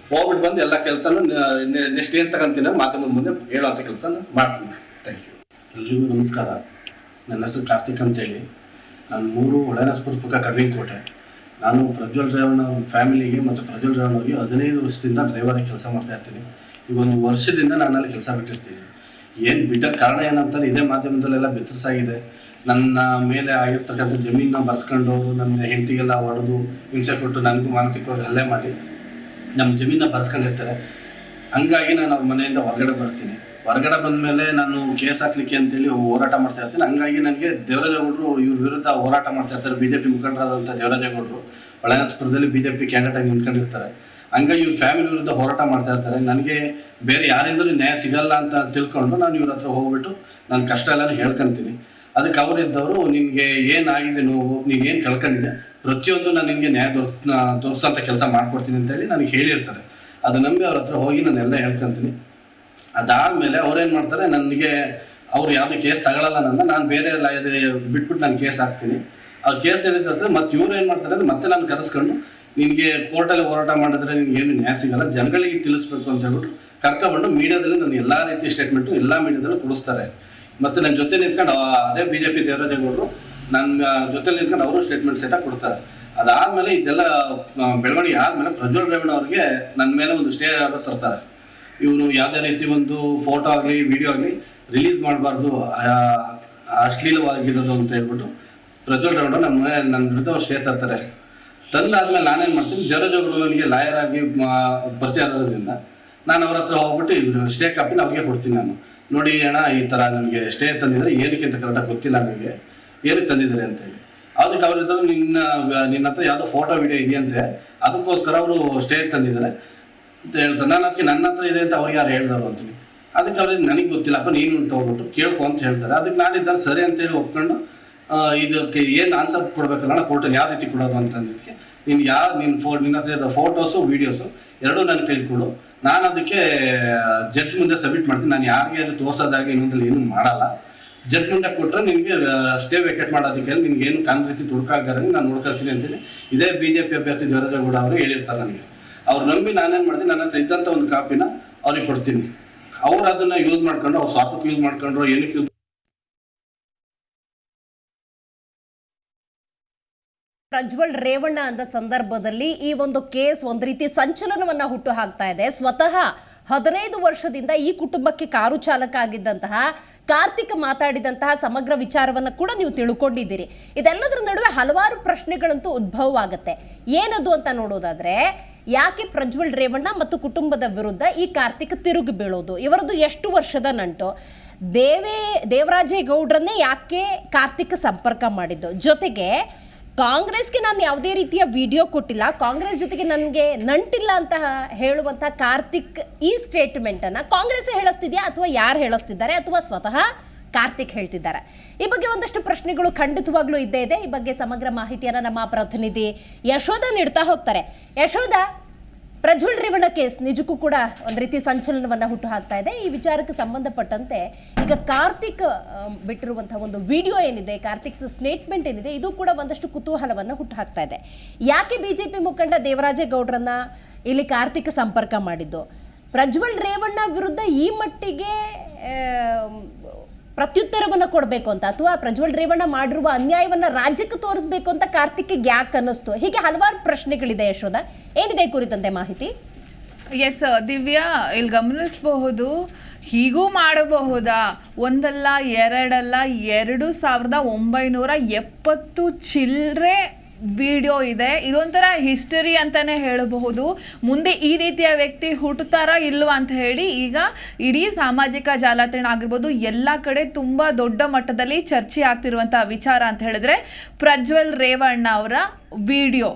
ಹೋಗ್ಬಿಟ್ಟು ಬಂದು ಎಲ್ಲ ಕೆಲಸನೂ ನೆಕ್ಸ್ಟ್ ಏನು ತಗೊಂತೀನಿ ಮಾಧ್ಯಮದ ಮುಂದೆ ಹೇಳೋಂಥ ಕೆಲಸ ಮಾಡ್ತೀನಿ. ಥ್ಯಾಂಕ್ ಯು ಎಲ್ಲರಿಗೂ ನಮಸ್ಕಾರ. ನನ್ನ ಹೆಸರು ಕಾರ್ತಿಕ್ ಅಂತೇಳಿ. ನಾನು ಮೂರು ಒಳನಸ್ಪುರ ಪಕ್ಕ ಕೋಟೆ ನಾನು ಪ್ರಜ್ವಲ್ ರೇವಣ್ಣ ಫ್ಯಾಮಿಲಿಗೆ ಮತ್ತು ಪ್ರಜ್ವಲ್ ರೇವಣ್ಣ ಅವ್ರಿಗೆ ಹದಿನೈದು ವರ್ಷದಿಂದ ಡ್ರೈವರಾಗಿ ಕೆಲಸ ಮಾಡ್ತಾ ಇರ್ತೀನಿ. ಈಗ ಒಂದು ವರ್ಷದಿಂದ ನಾನು ಅಲ್ಲಿ ಕೆಲಸ ಬಿಟ್ಟಿರ್ತೀನಿ. ಏನು ಬಿಟ್ಟ ಕಾರಣ ಏನಂತಾರೆ ಇದೇ ಮಾಧ್ಯಮದಲ್ಲೆಲ್ಲ ಬೆತ್ತರಿಸಾಗಿದೆ ನನ್ನ ಮೇಲೆ ಆಗಿರ್ತಕ್ಕಂಥ ಜಮೀನನ್ನ ಬರ್ಸ್ಕೊಂಡು ನನ್ನ ಹೆಂಡತಿಗೆಲ್ಲ ಹೊಡೆದು ಹಿಂಸೆ ಕೊಟ್ಟು ನನಗೂ ಮಾನಸಿಕವಾಗಿ ಹಲ್ಲೆ ಮಾಡಿ. ನಮ್ಮ ಜಮೀನ ಬರ್ಸ್ಕೊಂಡಿರ್ತಾರೆ. ಹಂಗಾಗಿ ನಾನು ಅವ್ರ ಮನೆಯಿಂದ ಹೊರಗಡೆ ಬರ್ತೀನಿ. ಹೊರಗಡೆ ಬಂದಮೇಲೆ ನಾನು ಕೇಸ್ ಹಾಕ್ಲಿಕ್ಕೆ ಅಂತೇಳಿ ಹೋರಾಟ ಮಾಡ್ತಾ ಇರ್ತೀನಿ. ಹಂಗಾಗಿ ನನಗೆ ದೇವರಾಜೇಗೌಡರು ಇವ್ರ ವಿರುದ್ಧ ಹೋರಾಟ ಮಾಡ್ತಾ ಇರ್ತಾರೆ. ಬಿ ಜೆ ಪಿ ಮುಖಂಡರಾದಂಥ ದೇವರಾಜೇಗೌಡರು ಒಳನಾಥಪುರದಲ್ಲಿ ಬಿ ಜೆ ಪಿ ಕ್ಯಾಂಡಿಡೇಟ್ ನಿಂತ್ಕೊಂಡಿರ್ತಾರೆ. ಹಂಗಾಗಿ ಇವ್ರ ಫ್ಯಾಮಿಲಿ ವಿರುದ್ಧ ಹೋರಾಟ ಮಾಡ್ತಾ ಇರ್ತಾರೆ. ನನಗೆ ಬೇರೆ ಯಾರಿಂದಲೂ ನ್ಯಾಯ ಸಿಗಲ್ಲ ಅಂತ ತಿಳ್ಕೊಂಡು ನಾನು ಇವ್ರ ಹತ್ರ ಹೋಗ್ಬಿಟ್ಟು ನನ್ನ ಕಷ್ಟ ಎಲ್ಲ ಹೇಳ್ಕೊಂತೀನಿ. ಅದಕ್ಕೆ ಅವರಿದ್ದವರು ನಿನಗೆ ಏನಾಗಿದೆ ನೋವು ನೀನೇನು ಕಳ್ಕೊಂಡಿದ್ದೆ ಪ್ರತಿಯೊಂದು ನಾನು ನಿಮಗೆ ನ್ಯಾಯ ತೋರಿಸೋಂಥ ಕೆಲಸ ಮಾಡ್ಕೊಡ್ತೀನಿ ಅಂತೇಳಿ ನನಗೆ ಹೇಳಿರ್ತಾರೆ. ಅದು ನಂಬಿ ಅವ್ರ ಹತ್ರ ಹೋಗಿ ನಾನು ಎಲ್ಲ ಹೇಳ್ಕೊಂತೀನಿ. ಅದಾದಮೇಲೆ ಅವ್ರೇನು ಮಾಡ್ತಾರೆ, ನನಗೆ ಅವ್ರು ಯಾವುದೂ ಕೇಸ್ ತಗೊಳ್ಳಲ್ಲ ನನ್ನ, ನಾನು ಬೇರೆ ಲಾಯರ್ ಬಿಟ್ಬಿಟ್ಟು ನಾನು ಕೇಸ್ ಹಾಕ್ತೀನಿ. ಅವ್ರ ಕೇಸ್ ನಡೀತಾರೆ ಮತ್ತೆ ಇವ್ರು ಏನು ಮಾಡ್ತಾರೆ ಅಂದರೆ ಮತ್ತೆ ನಾನು ಕರೆಸ್ಕೊಂಡು ನಿಮಗೆ ಕೋರ್ಟಲ್ಲಿ ಹೋರಾಟ ಮಾಡಿದ್ರೆ ನಿನ್ಗೆ ಏನು ನ್ಯಾಯ ಸಿಗಲ್ಲ, ಜನಗಳಿಗೆ ತಿಳಿಸ್ಬೇಕು ಅಂತ ಹೇಳ್ಬಿಟ್ಟು ಕರ್ಕೊಂಡು ಮೀಡಿಯಾದಲ್ಲಿ ನಾನು ಎಲ್ಲ ರೀತಿ ಸ್ಟೇಟ್ಮೆಂಟು ಎಲ್ಲ ಮೀಡಿಯಾದಲ್ಲೂ ಕೊಡಿಸ್ತಾರೆ. ಮತ್ತು ನನ್ನ ಜೊತೆ ನಿಂತ್ಕೊಂಡು ಅದೇ ಬಿ ಜೆ ಪಿ ದೇವರಾಜೇಗೌಡರು ನನ್ನ ಜೊತೆ ನಿಂತ್ಕೊಂಡು ಅವರು ಸ್ಟೇಟ್ಮೆಂಟ್ ಸಹಿತ ಕೊಡ್ತಾರೆ. ಅದಾದಮೇಲೆ ಇದೆಲ್ಲ ಬೆಳವಣಿಗೆ ಆದಮೇಲೆ ಪ್ರಜ್ವಲ್ ರೇವಣ್ಣ ಅವ್ರಿಗೆ ನನ್ನ ಮೇಲೆ ಒಂದು ಸ್ಟೇ ಆರ್ಡರ್ ತರ್ತಾರೆ. ಇವನು ಯಾವುದೇ ರೀತಿ ಒಂದು ಫೋಟೋ ಆಗಲಿ ವಿಡಿಯೋ ಆಗಲಿ ರಿಲೀಸ್ ಮಾಡಬಾರ್ದು ಅಶ್ಲೀಲವಾಗಿರೋದು ಅಂತ ಹೇಳ್ಬಿಟ್ಟು ಪ್ರಜ್ವಲ್ ರೇವಣ್ಣ ನಮ್ಮ ನನ್ನ ವಿರುದ್ಧ ಅವ್ರು ಸ್ಟೇ ತರ್ತಾರೆ. ತಂದಾದ್ಮೇಲೆ ನಾನೇನು ಮಾಡ್ತೀನಿ ಜರಜೊಬ್ರು ನನಗೆ ಲಾಯರ್ ಆಗಿ ಪರಿಚಯ ಆಗೋದ್ರಿಂದ ನಾನು ಅವ್ರ ಹತ್ರ ಹೋಗ್ಬಿಟ್ಟು ಸ್ಟೇ ಕಾಪಿನ ಅವ್ರಿಗೆ ಕೊಡ್ತೀನಿ ನಾನು. ನೋಡಿ ಅಣ್ಣ, ಈ ಥರ ನನಗೆ ಸ್ಟೇ ತಂದಿದ್ರೆ ಏನಕ್ಕೆ ಅಂತ ಕರೆಕ್ಟಾಗಿ ಗೊತ್ತಿಲ್ಲ ನನಗೆ ಏನಕ್ಕೆ ತಂದಿದ್ದಾರೆ ಅಂತೇಳಿ ಅದಕ್ಕೆ ಅವ್ರ ನಿನ್ನ ನಿನ್ನ ಹತ್ರ ಯಾವುದೋ ಫೋಟೋ ವಿಡಿಯೋ ಇದೆಯಂತೆ ಅದಕ್ಕೋಸ್ಕರ ಅವರು ಸ್ಟೇಟ್ ತಂದಿದ್ದಾರೆ. ಅಂತ ಹೇಳ್ತಾರೆ. ನಾನು ಅದಕ್ಕೆ ನನ್ನ ಹತ್ರ ಇದೆ ಅಂತ ಅವ್ರಿಗೆ ಯಾರು ಹೇಳ್ದಾರು ಅಂತೀವಿ ಅದಕ್ಕೆ ಅವ್ರಿಗೆ ನನಗೆ ಗೊತ್ತಿಲ್ಲಪ್ಪ ನೀನು ಉಂಟು ಹೋಗ್ಬಿಟ್ಟು ಕೇಳ್ಕೊ ಅಂತ ಹೇಳ್ತಾರೆ. ಅದಕ್ಕೆ ನಾನಿದ್ದಾನೆ, ಸರಿ ಅಂತೇಳಿ ಒಪ್ಕೊಂಡು ಇದಕ್ಕೆ ಏನು ಆನ್ಸರ್ ಕೊಡ್ಬೇಕಲ್ಲ ಕೋರ್ಟಲ್ಲಿ ಯಾವ ರೀತಿ ಕೊಡೋದು ಅಂತಂದಿದ್ದಕ್ಕೆ ನೀನು ಯಾರು ನಿನ್ನ ಫೋ, ನಿನ್ನ ಹತ್ರ ಫೋಟೋಸು ವೀಡಿಯೋಸು ಎರಡೂ ನನ್ನ ಕೈಲಿ ಕೊಡು. ನಾನು ಅದಕ್ಕೆ ಜಡ್ಜ್ ಮುಂದೆ ಸಬ್ಮಿಟ್ ಮಾಡ್ತೀನಿ. ನಾನು ಯಾರಿಗೆ ಅದು ತೋರ್ಸೋದಾಗಿ ಇನ್ನೊಂದ್ರಲ್ಲಿ ಏನು ಮಾಡಲ್ಲ. ಜಡ್ಜ್ ಮುಂದೆ ಕೊಟ್ಟರೆ ನಿಮಗೆ ಸ್ಟೇ ವೇಕೆಟ್ ಮಾಡೋದಕ್ಕೆ ನಿಮ್ಗೆ ಏನು ಕಾನ್ ರೀತಿ ತುಡುಕಾಗ್ದಾರಂಗೆ ನಾನು ನೋಡ್ಕೊಳ್ತೀನಿ ಅಂತೇಳಿ ಇದೇ ಬಿ ಜೆ ಪಿ ಅಭ್ಯರ್ಥಿ ಜವರಾಜಗೌಡ ಅವರು ಹೇಳಿರ್ತಾರೆ ನನಗೆ. ಅವ್ರು ನಂಬಿ ನಾನೇನು ಮಾಡ್ತೀನಿ, ನನ್ನ ಇದ್ದಂಥ ಒಂದು ಕಾಪಿನ ಅವ್ರಿಗೆ ಕೊಡ್ತೀನಿ. ಅವ್ರು ಅದನ್ನು ಯೂಸ್ ಮಾಡ್ಕೊಂಡು ಅವ್ರು ಸ್ವಾರ್ಥಕ್ಕೆ ಯೂಸ್ ಮಾಡ್ಕೊಂಡ್ರು, ಏನಕ್ಕೆ ಯೂಸ್ ಪ್ರಜ್ವಲ್ ರೇವಣ್ಣ ಅಂದ ಸಂದರ್ಭದಲ್ಲಿ ಈ ಒಂದು ಕೇಸ್ ಒಂದು ರೀತಿ ಸಂಚಲನವನ್ನ ಹುಟ್ಟು ಹಾಕ್ತಾ ಇದೆ. ಸ್ವತಃ ಹದಿನೈದು ವರ್ಷದಿಂದ ಈ ಕುಟುಂಬಕ್ಕೆ ಕಾರು ಚಾಲಕ ಆಗಿದ್ದಂತಹ ಕಾರ್ತಿಕ್ ಮಾತಾಡಿದಂತಹ ಸಮಗ್ರ ವಿಚಾರವನ್ನ ಕೂಡ ನೀವು ತಿಳ್ಕೊಂಡಿದ್ದೀರಿ. ಇದೆಲ್ಲದರ ನಡುವೆ ಹಲವಾರು ಪ್ರಶ್ನೆಗಳಂತೂ ಉದ್ಭವವಾಗುತ್ತೆ ಏನದು ಅಂತ ನೋಡೋದಾದ್ರೆ, ಯಾಕೆ ಪ್ರಜ್ವಲ್ ರೇವಣ್ಣ ಮತ್ತು ಕುಟುಂಬದ ವಿರುದ್ಧ ಈ ಕಾರ್ತಿಕ್ ತಿರುಗಿ ಬೀಳೋದು? ಇವರದ್ದು ಎಷ್ಟು ವರ್ಷದ ನಂಟು? ದೇವೇ, ದೇವರಾಜೇಗೌಡ್ರನ್ನೇ ಯಾಕೆ ಕಾರ್ತಿಕ್ ಸಂಪರ್ಕ ಮಾಡಿದ್ದು? ಜೊತೆಗೆ ಕಾಂಗ್ರೆಸ್ಗೆ ನಾನು ಯಾವುದೇ ರೀತಿಯ ವಿಡಿಯೋ ಕೊಟ್ಟಿಲ್ಲ. ಕಾಂಗ್ರೆಸ್ ಜೊತೆಗೆ ನನಗೆ ನಂಟಿಲ್ಲ ಅಂತ ಹೇಳುವಂತಹ ಕಾರ್ತಿಕ್ ಈ ಸ್ಟೇಟ್ಮೆಂಟನ್ನು ಕಾಂಗ್ರೆಸ್ ಹೇಳಿಸ್ತಿದ್ಯಾ ಅಥವಾ ಯಾರು ಹೇಳಿಸ್ತಿದ್ದಾರೆ ಅಥವಾ ಸ್ವತಃ ಕಾರ್ತಿಕ್ ಹೇಳ್ತಿದ್ದಾರೆ. ಈ ಬಗ್ಗೆ ಒಂದಷ್ಟು ಪ್ರಶ್ನೆಗಳು ಖಂಡಿತವಾಗ್ಲೂ ಇದ್ದೇ ಇದೆ. ಈ ಬಗ್ಗೆ ಸಮಗ್ರ ಮಾಹಿತಿಯನ್ನು ನಮ್ಮ ಪ್ರತಿನಿಧಿ ಯಶೋಧ ನೀಡ್ತಾ ಹೋಗ್ತಾರೆ. ಯಶೋಧ ಪ್ರಜ್ವಲ್ ರೇವಣ್ಣ ಕೇಸ್ ನಿಜಕ್ಕೂ ಕೂಡ ಒಂದು ರೀತಿ ಸಂಚಲನವನ್ನು ಹುಟ್ಟು ಹಾಕ್ತಾ ಇದೆ. ಈ ವಿಚಾರಕ್ಕೆ ಸಂಬಂಧಪಟ್ಟಂತೆ ಈಗ ಕಾರ್ತಿಕ್ ಬಿಟ್ಟಿರುವಂತಹ ಒಂದು ವಿಡಿಯೋ ಏನಿದೆ ಕಾರ್ತಿಕ್ ಸ್ಟೇಟ್ಮೆಂಟ್ ಏನಿದೆ, ಇದು ಕೂಡ ಒಂದಷ್ಟು ಕುತೂಹಲವನ್ನು ಹುಟ್ಟು ಹಾಕ್ತಾ ಇದೆ. ಯಾಕೆ ಬಿಜೆಪಿ ಮುಖಂಡ ದೇವರಾಜೇಗೌಡರನ್ನ ಇಲ್ಲಿ ಕಾರ್ತಿಕ್ ಸಂಪರ್ಕ ಮಾಡಿದ್ದು? ಪ್ರಜ್ವಲ್ ರೇವಣ್ಣ ವಿರುದ್ಧ ಈ ಮಟ್ಟಿಗೆ ಪ್ರತ್ಯುತ್ತರವನ್ನ ಕೊಡಬೇಕು ಅಂತ ಅಥವಾ ಪ್ರಜ್ವಲ್ ರೇವಣ್ಣ ಮಾಡಿರುವ ಅನ್ಯಾಯವನ್ನು ರಾಜ್ಯಕ್ಕೆ ತೋರಿಸಬೇಕು ಅಂತ ಕಾರ್ತಿಕ್ ಯಾಕೆ ಅನ್ನಿಸ್ತು? ಹೀಗೆ ಹಲವಾರು ಪ್ರಶ್ನೆಗಳಿದೆ ಯಶೋಧ. ಏನಿದೆ ಕುರಿತಂತೆ ಮಾಹಿತಿ? ಎಸ್ ದಿವ್ಯಾ, ಇಲ್ಲಿ ಗಮನಿಸಬಹುದು, ಹೀಗೂ ಮಾಡಬಹುದಾ? ಒಂದಲ್ಲ, ಎರಡಲ್ಲ, ಎರಡು ಸಾವಿರದ ಒಂಬೈನೂರ ಎಪ್ಪತ್ತು ಚಿಲ್ಲರೆ ವಿಡಿಯೋ ಇದೆ. ಇದೊಂಥರ ಹಿಸ್ಟರಿ ಅಂತಲೇ ಹೇಳಬಹುದು. ಮುಂದೆ ಈ ರೀತಿಯ ವ್ಯಕ್ತಿ ಹುಟ್ಟುತ್ತಾರಾ ಇಲ್ವಾ ಅಂತ ಹೇಳಿ ಈಗ ಇಡೀ ಸಾಮಾಜಿಕ ಜಾಲತಾಣ ಆಗಿರ್ಬೋದು ಎಲ್ಲ ಕಡೆ ತುಂಬ ದೊಡ್ಡ ಮಟ್ಟದಲ್ಲಿ ಚರ್ಚೆ ಆಗ್ತಿರುವಂಥ ವಿಚಾರ ಅಂತ ಹೇಳಿದ್ರೆ ಪ್ರಜ್ವಲ್ ರೇವಣ್ಣ ಅವರ ವಿಡಿಯೋ.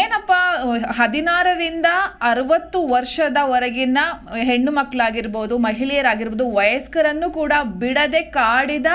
ಏನಪ್ಪ, ಹದಿನಾರರಿಂದ ಅರವತ್ತು ವರ್ಷದವರೆಗಿನ ಹೆಣ್ಣು ಮಕ್ಕಳಾಗಿರ್ಬೋದು, ಮಹಿಳೆಯರಾಗಿರ್ಬೋದು, ವಯಸ್ಕರನ್ನು ಕೂಡ ಬಿಡದೆ ಕಾಡಿದ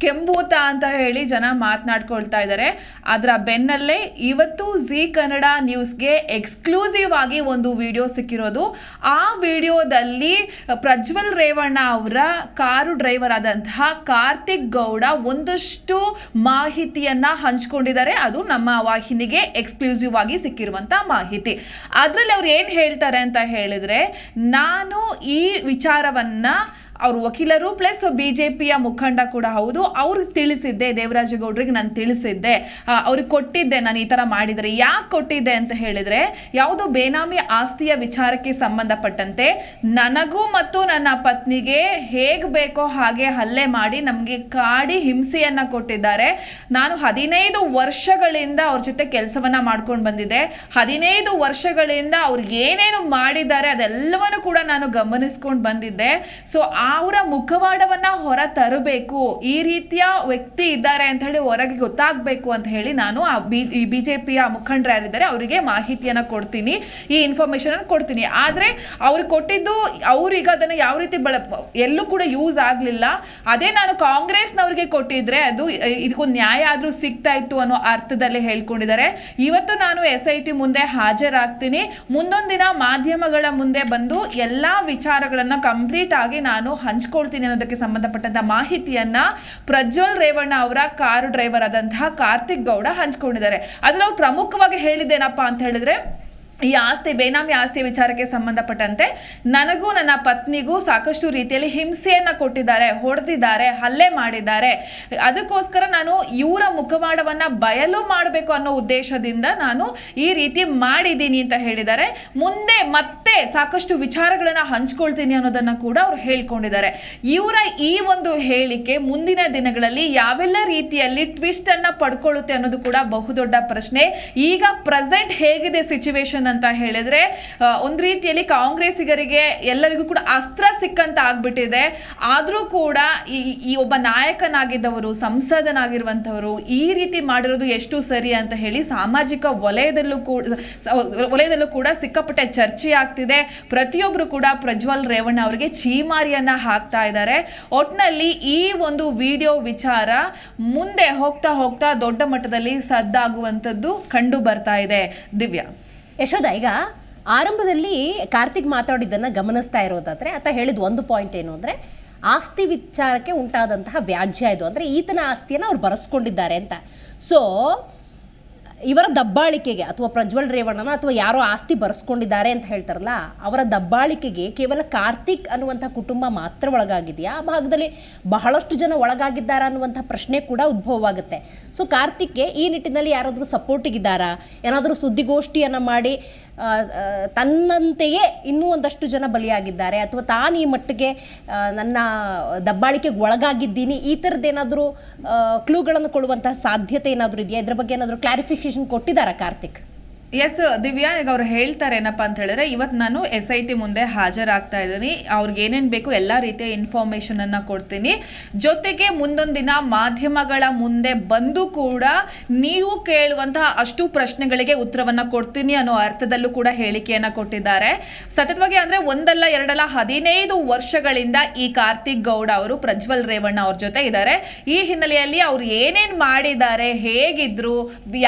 ಕೆಂಭೂತ ಅಂತ ಹೇಳಿ ಜನ ಮಾತನಾಡ್ಕೊಳ್ತಾ ಇದ್ದಾರೆ ಅದರ ಬೆನ್ನಲ್ಲೇ ಇವತ್ತು ಜಿ ಕನ್ನಡ ನ್ಯೂಸ್ಗೆ ಎಕ್ಸ್ಕ್ಲೂಸಿವ್ ಆಗಿ ಒಂದು ವಿಡಿಯೋ ಸಿಕ್ಕಿರೋದು. ಆ ವಿಡಿಯೋದಲ್ಲಿ ಪ್ರಜ್ವಲ್ ರೇವಣ್ಣ ಅವರ ಕಾರು ಡ್ರೈವರ್ ಆದಂತಹ ಕಾರ್ತಿಕ್ ಗೌಡ ಒಂದಷ್ಟು ಮಾಹಿತಿಯನ್ನ ಹಂಚ್ಕೊಂಡಿದ್ದಾರೆ. ಅದು ನಮ್ಮ ವಾಹಿನಿಗೆ ಎಕ್ಸ್ಕ್ಲೂಸಿವ್ ಆಗಿ ಸಿಕ್ಕಿರುವಂಥ ಮಾಹಿತಿ. ಅದರಲ್ಲಿ ಅವ್ರು ಏನು ಹೇಳ್ತಾರೆ ಅಂತ ಹೇಳಿದ್ರೆ, ನಾನು ಈ ವಿಚಾರವನ್ನ ಅವ್ರ ವಕೀಲರು ಪ್ಲಸ್ ಬಿ ಜೆ ಪಿಯ ಮುಖಂಡ ಕೂಡ ಹೌದು. ಅವ್ರಿಗೆ ತಿಳಿಸಿದ್ದೆ ದೇವರಾಜಗೌಡ್ರಿಗೆ ನಾನು ತಿಳಿಸಿದ್ದೆ. ಅವ್ರಿಗೆ ಕೊಟ್ಟಿದ್ದೆ, ನಾನು ಈ ಥರ ಮಾಡಿದರೆ. ಯಾಕೆ ಕೊಟ್ಟಿದ್ದೆ ಅಂತ ಹೇಳಿದರೆ, ಯಾವುದೋ ಬೇನಾಮಿ ಆಸ್ತಿಯ ವಿಚಾರಕ್ಕೆ ಸಂಬಂಧಪಟ್ಟಂತೆ ನನಗೂ ಮತ್ತು ನನ್ನ ಪತ್ನಿಗೆ ಹೇಗೆ ಬೇಕೋ ಹಾಗೆ ಹಲ್ಲೆ ಮಾಡಿ ನಮಗೆ ಕಾಡಿ ಹಿಂಸೆಯನ್ನು ಕೊಟ್ಟಿದ್ದಾರೆ. ನಾನು ಹದಿನೈದು ವರ್ಷಗಳಿಂದ ಅವ್ರ ಜೊತೆ ಕೆಲಸವನ್ನು ಮಾಡ್ಕೊಂಡು ಬಂದಿದ್ದೆ. ಹದಿನೈದು ವರ್ಷಗಳಿಂದ ಅವ್ರಿಗೆ ಏನೇನು ಮಾಡಿದ್ದಾರೆ ಅದೆಲ್ಲವನ್ನು ಕೂಡ ನಾನು ಗಮನಿಸ್ಕೊಂಡು ಬಂದಿದ್ದೆ. ಸೊ ಅವರ ಮುಖವಾಡವನ್ನು ಹೊರ ತರಬೇಕು. ಈ ರೀತಿಯ ವ್ಯಕ್ತಿ ಇದ್ದಾರೆ ಅಂತ ಹೇಳಿ ಹೊರಗೆ ಗೊತ್ತಾಗಬೇಕು ಅಂತ ಹೇಳಿ ನಾನು ಆ ಬಿ ಬಿ ಜೆ ಪಿಯ ಮುಖಂಡರು ಯಾರಿದ್ದಾರೆ ಅವರಿಗೆ ಮಾಹಿತಿಯನ್ನು ಕೊಡ್ತೀನಿ. ಈ ಇನ್ಫಾರ್ಮೇಷನ್ ಕೊಡ್ತೀನಿ. ಆದರೆ ಅವ್ರಿಗೆ ಕೊಟ್ಟಿದ್ದು ಅವ್ರಿಗೆ ಅದನ್ನು ಯಾವ ರೀತಿ ಬಳ ಎಲ್ಲೂ ಕೂಡ ಯೂಸ್ ಆಗಲಿಲ್ಲ. ಅದೇ ನಾನು ಕಾಂಗ್ರೆಸ್ನವ್ರಿಗೆ ಕೊಟ್ಟಿದ್ರೆ ಅದು ಇದಕ್ಕೊಂದು ನ್ಯಾಯ ಆದರೂ ಸಿಗ್ತಾ ಇತ್ತು ಅನ್ನೋ ಅರ್ಥದಲ್ಲಿ ಹೇಳ್ಕೊಂಡಿದ್ದಾರೆ. ಇವತ್ತು ನಾನು ಎಸ್ ಐ ಟಿ ಮುಂದೆ ಹಾಜರಾಗ್ತೀನಿ. ಮುಂದೊಂದು ದಿನ ಮಾಧ್ಯಮಗಳ ಮುಂದೆ ಬಂದು ಎಲ್ಲ ವಿಚಾರಗಳನ್ನು ಕಂಪ್ಲೀಟ್ ಆಗಿ ನಾನು ಹಂಚ್ಕೊಳ್ತೀನಿ ಅನ್ನೋದಕ್ಕೆ ಸಂಬಂಧಪಟ್ಟಂತ ಮಾಹಿತಿಯನ್ನ ಪ್ರಜ್ವಲ್ ರೇವಣ್ಣ ಅವರ ಕಾರು ಡ್ರೈವರ್ ಆದಂತಹ ಕಾರ್ತಿಕ್ ಗೌಡ ಹಂಚ್ಕೊಂಡಿದ್ದಾರೆ. ಅವ್ರು ಪ್ರಮುಖವಾಗಿ ಹೇಳಿದ್ದೇನಪ್ಪ ಅಂತ ಹೇಳಿದ್ರೆ ಈ ಆಸ್ತಿ, ಬೇನಾಮಿ ಆಸ್ತಿ ವಿಚಾರಕ್ಕೆ ಸಂಬಂಧಪಟ್ಟಂತೆ ನನಗೂ ನನ್ನ ಪತ್ನಿಗೂ ಸಾಕಷ್ಟು ರೀತಿಯಲ್ಲಿ ಹಿಂಸೆಯನ್ನು ಕೊಟ್ಟಿದ್ದಾರೆ, ಹೊಡೆದಿದ್ದಾರೆ, ಹಲ್ಲೆ ಮಾಡಿದ್ದಾರೆ. ಅದಕ್ಕೋಸ್ಕರ ನಾನು ಇವರ ಮುಖವಾಡವನ್ನು ಬಯಲು ಮಾಡಬೇಕು ಅನ್ನೋ ಉದ್ದೇಶದಿಂದ ನಾನು ಈ ರೀತಿ ಮಾಡಿದ್ದೀನಿ ಅಂತ ಹೇಳಿದ್ದಾರೆ. ಮುಂದೆ ಮತ್ತೆ ಸಾಕಷ್ಟು ವಿಚಾರಗಳನ್ನು ಹಂಚ್ಕೊಳ್ತೀನಿ ಅನ್ನೋದನ್ನು ಕೂಡ ಅವ್ರು ಹೇಳ್ಕೊಂಡಿದ್ದಾರೆ. ಇವರ ಈ ಒಂದು ಹೇಳಿಕೆ ಮುಂದಿನ ದಿನಗಳಲ್ಲಿ ಯಾವೆಲ್ಲ ರೀತಿಯಲ್ಲಿ ಟ್ವಿಸ್ಟನ್ನು ಪಡ್ಕೊಳ್ಳುತ್ತೆ ಅನ್ನೋದು ಕೂಡ ಬಹುದೊಡ್ಡ ಪ್ರಶ್ನೆ. ಈಗ ಪ್ರೆಸೆಂಟ್ ಹೇಗಿದೆ ಸಿಚುವೇಶನ್ ಅಂತ ಹೇಳಿದ್ರೆ ಒಂದು ರೀತಿಯಲ್ಲಿ ಕಾಂಗ್ರೆಸ್ಸಿಗರಿಗೆ ಎಲ್ಲರಿಗೂ ಕೂಡ ಅಸ್ತ್ರ ಸಿಕ್ಕಂತ ಆಗ್ಬಿಟ್ಟಿದೆ. ಆದರೂ ಕೂಡ ಈ ಈ ಒಬ್ಬ ನಾಯಕನಾಗಿದ್ದವರು ಸಂಸದನಾಗಿರುವಂತವರು ಈ ರೀತಿ ಮಾಡಿರೋದು ಎಷ್ಟು ಸರಿ ಅಂತ ಹೇಳಿ ಸಾಮಾಜಿಕ ವಲಯದಲ್ಲೂ ಕೂಡ ವಲಯದಲ್ಲೂ ಕೂಡ ಸಿಕ್ಕಾಪಟ್ಟೆ ಚರ್ಚೆ ಆಗ್ತಿದೆ. ಪ್ರತಿಯೊಬ್ಬರು ಕೂಡ ಪ್ರಜ್ವಲ್ ರೇವಣ್ಣ ಅವರಿಗೆ ಚೀಮಾರಿಯನ್ನ ಹಾಕ್ತಾ ಇದ್ದಾರೆ. ಒಟ್ನಲ್ಲಿ ಈ ಒಂದು ವಿಡಿಯೋ ವಿಚಾರ ಮುಂದೆ ಹೋಗ್ತಾ ಹೋಗ್ತಾ ದೊಡ್ಡ ಮಟ್ಟದಲ್ಲಿ ಸದ್ದಾಗುವಂಥದ್ದು ಕಂಡು ಬರ್ತಾ ಇದೆ. ದಿವ್ಯಾ. ಯಶೋಧ, ಈಗ ಆರಂಭದಲ್ಲಿ ಕಾರ್ತಿಕ್ ಮಾತಾಡಿದ್ದನ್ನು ಗಮನಿಸ್ತಾ ಇರೋದಾದರೆ, ಆತ ಹೇಳಿದ ಒಂದು ಪಾಯಿಂಟ್ ಏನು ಅಂದರೆ, ಆಸ್ತಿ ವಿಚಾರಕ್ಕೆ ಉಂಟಾದಂತಹ ವ್ಯಾಜ್ಯ ಇದು. ಅಂದರೆ ಈತನ ಆಸ್ತಿಯನ್ನು ಅವ್ರು ಬರೆಸ್ಕೊಂಡಿದ್ದಾರೆ ಅಂತ. ಸೊ ಇವರ ದಬ್ಬಾಳಿಕೆಗೆ ಅಥವಾ ಪ್ರಜ್ವಲ್ ರೇವಣ್ಣನ ಅಥವಾ ಯಾರೋ ಆಸ್ತಿ ಬರೆಸ್ಕೊಂಡಿದ್ದಾರೆ ಅಂತ ಹೇಳ್ತಾರಲ್ಲ, ಅವರ ದಬ್ಬಾಳಿಕೆಗೆ ಕೇವಲ ಕಾರ್ತಿಕ್ ಅನ್ನುವಂಥ ಕುಟುಂಬ ಮಾತ್ರ ಒಳಗಾಗಿದೆಯಾ? ಆ ಭಾಗದಲ್ಲಿ ಬಹಳಷ್ಟು ಜನ ಒಳಗಾಗಿದ್ದಾರಾ ಅನ್ನುವಂಥ ಪ್ರಶ್ನೆ ಕೂಡ ಉದ್ಭವವಾಗುತ್ತೆ. ಸೊ ಕಾರ್ತಿಕ್ಗೆ ಈ ನಿಟ್ಟಿನಲ್ಲಿ ಯಾರಾದರೂ ಸಪೋರ್ಟಿಗಿದ್ದಾರಾ ಏನಾದರೂ ಸುದ್ದಿಗೋಷ್ಠಿಯನ್ನು ಮಾಡಿ ತನ್ನಂತೆಯೇ ಇನ್ನೂ ಒಂದಷ್ಟು ಜನ ಬಲಿಯಾಗಿದ್ದಾರೆ. ಅಥವಾ ತಾನು ಈ ಮಟ್ಟಿಗೆ ನನ್ನ ದಬ್ಬಾಳಿಕೆಗೆ ಒಳಗಾಗಿದ್ದೀನಿ. ಈ ಥರದ್ದೇನಾದರೂ ಕ್ಲೂಗಳನ್ನು ಕೊಡುವಂತಹ ಸಾಧ್ಯತೆ ಏನಾದರೂ ಇದೆಯಾ? ಇದ್ರ ಬಗ್ಗೆ ಏನಾದರೂ ಕ್ಲಾರಿಫಿಕೇಶನ್ ಕೊಟ್ಟಿದ್ದಾರಾ ಕಾರ್ತಿಕ್? ಎಸ್ ದಿವ್ಯಾ, ಈಗ ಅವ್ರು ಹೇಳ್ತಾರೆ ಏನಪ್ಪ ಅಂತ ಹೇಳಿದ್ರೆ ಇವತ್ತು ನಾನು ಎಸ್ ಐ ಟಿ ಮುಂದೆ ಹಾಜರಾಗ್ತಾ ಇದ್ದೀನಿ. ಅವ್ರಿಗೆ ಏನೇನು ಬೇಕು ಎಲ್ಲ ರೀತಿಯ ಇನ್ಫಾರ್ಮೇಷನನ್ನು ಕೊಡ್ತೀನಿ. ಜೊತೆಗೆ ಮುಂದೊಂದು ದಿನ ಮಾಧ್ಯಮಗಳ ಮುಂದೆ ಬಂದು ಕೂಡ ನೀವು ಕೇಳುವಂತಹ ಅಷ್ಟು ಪ್ರಶ್ನೆಗಳಿಗೆ ಉತ್ತರವನ್ನು ಕೊಡ್ತೀನಿ ಅನ್ನೋ ಅರ್ಥದಲ್ಲೂ ಕೂಡ ಹೇಳಿಕೆಯನ್ನ ಕೊಟ್ಟಿದ್ದಾರೆ. ಸತತವಾಗಿ ಅಂದ್ರೆ ಒಂದಲ್ಲ, ಎರಡಲ್ಲ, ಹದಿನೈದು ವರ್ಷಗಳಿಂದ ಈ ಕಾರ್ತಿಕ್ ಗೌಡ ಅವರು, ಪ್ರಜ್ವಲ್ ರೇವಣ್ಣ ಅವ್ರ ಜೊತೆ ಇದ್ದಾರೆ. ಈ ಹಿನ್ನೆಲೆಯಲ್ಲಿ ಅವ್ರು ಏನೇನ್ ಮಾಡಿದ್ದಾರೆ, ಹೇಗಿದ್ರು,